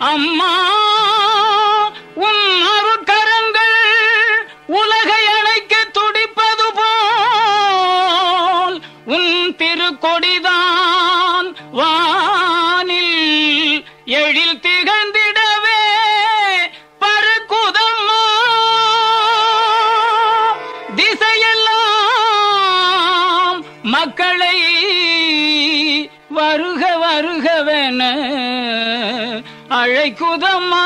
அம்மா உன் அருட்கரங்கள் உலகை அழைக்க துடிப்பது போல் உன் திருக்கொடிதான் வானில் எழில் திகழ்ந்திடவே பருக்குதம்மா. திசையெல்லாம் மக்களை வருக வருகவென அழைக்குதம்மா.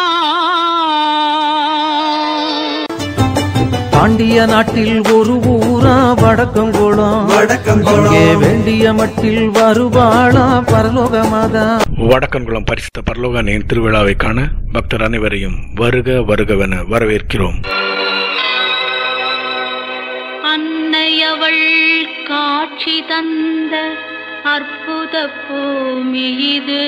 பாண்டிய நாட்டில் ஒரு ஊரா வடக்கங்குளம். வடக்கங்குளம். இங்கே வேண்டிய மட்டில் வருவாளா பரலோகமாதா? வடக்கன்குளம் பரிசுத்த பரலோகனின் திருவிழாவை காண பக்தர் அனைவரையும் வருக வருகவென வரவேற்கிறோம். அன்னையவள் காட்சி தந்த அற்புத பூமி இது.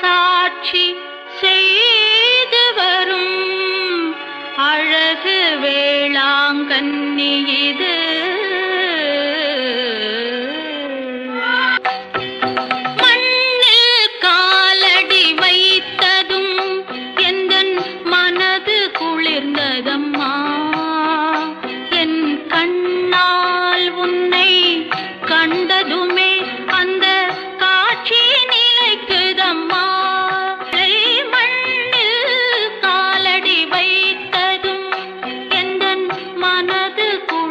சாட்சி செய்து வரும் அழகு வேளாங்கண்ணியே.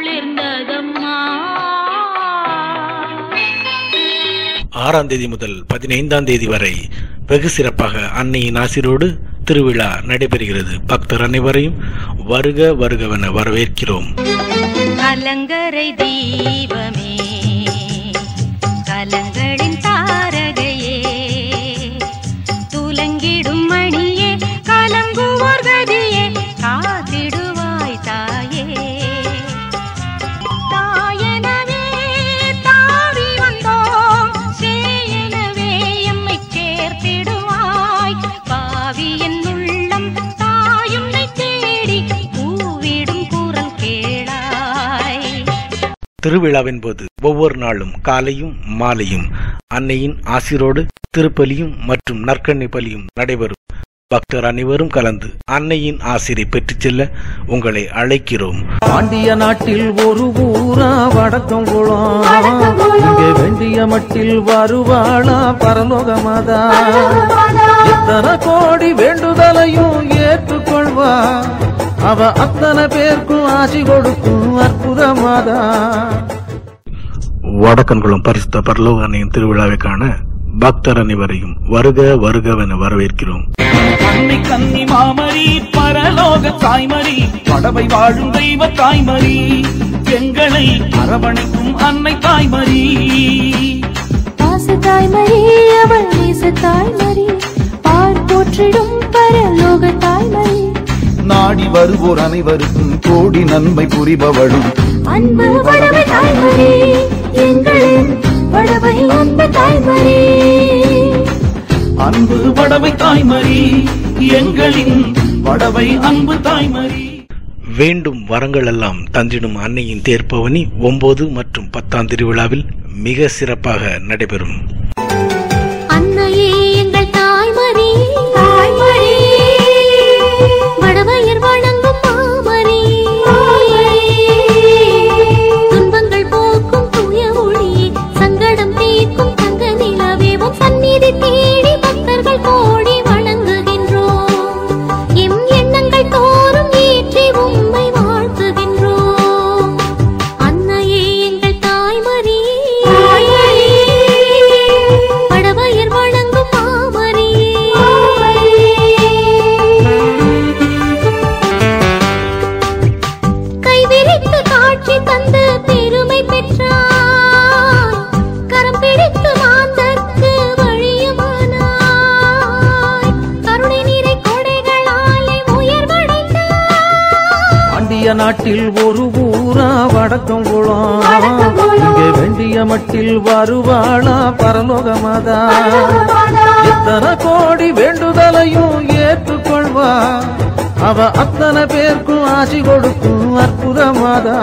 குளிர்ந்ததம்மா ஆறாம் தேதி முதல் பதினைந்தாம் தேதி வரை வெகு சிறப்பாக அன்னையின் ஆசிரோடு திருவிழா நடைபெறுகிறது. பக்தர் அனைவரையும் வருக வருகவென வரவேற்கிறோம். கலங்கரை தீபமே திருவிழாவின் போது ஒவ்வொரு நாளும் காலையும் மாலையும் அன்னையின் ஆசிரோடு திருப்பலியும் மற்றும் நற்கண்ணி பலியும் நடைபெறும். பக்தர் அனைவரும் கலந்து அன்னையின் ஆசிரை பெற்றுச் செல்ல உங்களை அழைக்கிறோம். பாண்டிய நாட்டில் ஒரு ஊரா வடக்கங்குளம் இங்கே வேண்டிய மட்டில் வருவாளா பரலோகமாதா. எத்தனை கோடி வேண்டுதலையும் ஏற்றுக்கொள்வா. அவ அத்தனை பேருக்கும் ஆசி கொடுக்கும் அற்புதமாதா. வடக்கன்குளம் பரிசுத்த பரலோக அன்னையின் திருவிழாவை காண பக்தர் அனைவரையும் வருக வருகவென வரவேற்கிறோம். அன்னை கன்னி மாமரி பரலோக தாய்மரி படவை வாழும் தெய்வ தாய்மரி எங்களை அரவணைக்கும் அன்னை தாய்மரி பாசத்தாய்மரி அவள் நேசத்தாய்மரி பார் போற்றிடும் பரலோக தாய்மரி நாடி வருவோர் அனைவருக்கும் கோடி நன்மை புரிபவளும். அன்பு வடவை தாய்மரி எங்களின் வடவை அன்பு தாய்மரி. அன்பு படவை தாய்மரி எங்களின் படவை அன்பு தாய்மரி. வேண்டும் வரங்கள் எல்லாம் தந்திடும் அன்னையின் தேர்ப்பவனி ஒன்பது மற்றும் பத்தாம் திருவிழாவில் மிக சிறப்பாக நடைபெறும். பாண்டிய நாட்டில் ஒரு ஊரா வடக்கங்குளம் இங்கே வேண்டிய மட்டில் வருவாளா பரலோகமாதா. எத்தனை கோடி வேண்டுதலையும் ஏற்றுக்கொள்வா. அவ அத்தனை பேருக்கும் ஆசி கொடுக்கும் அற்புதமாதா.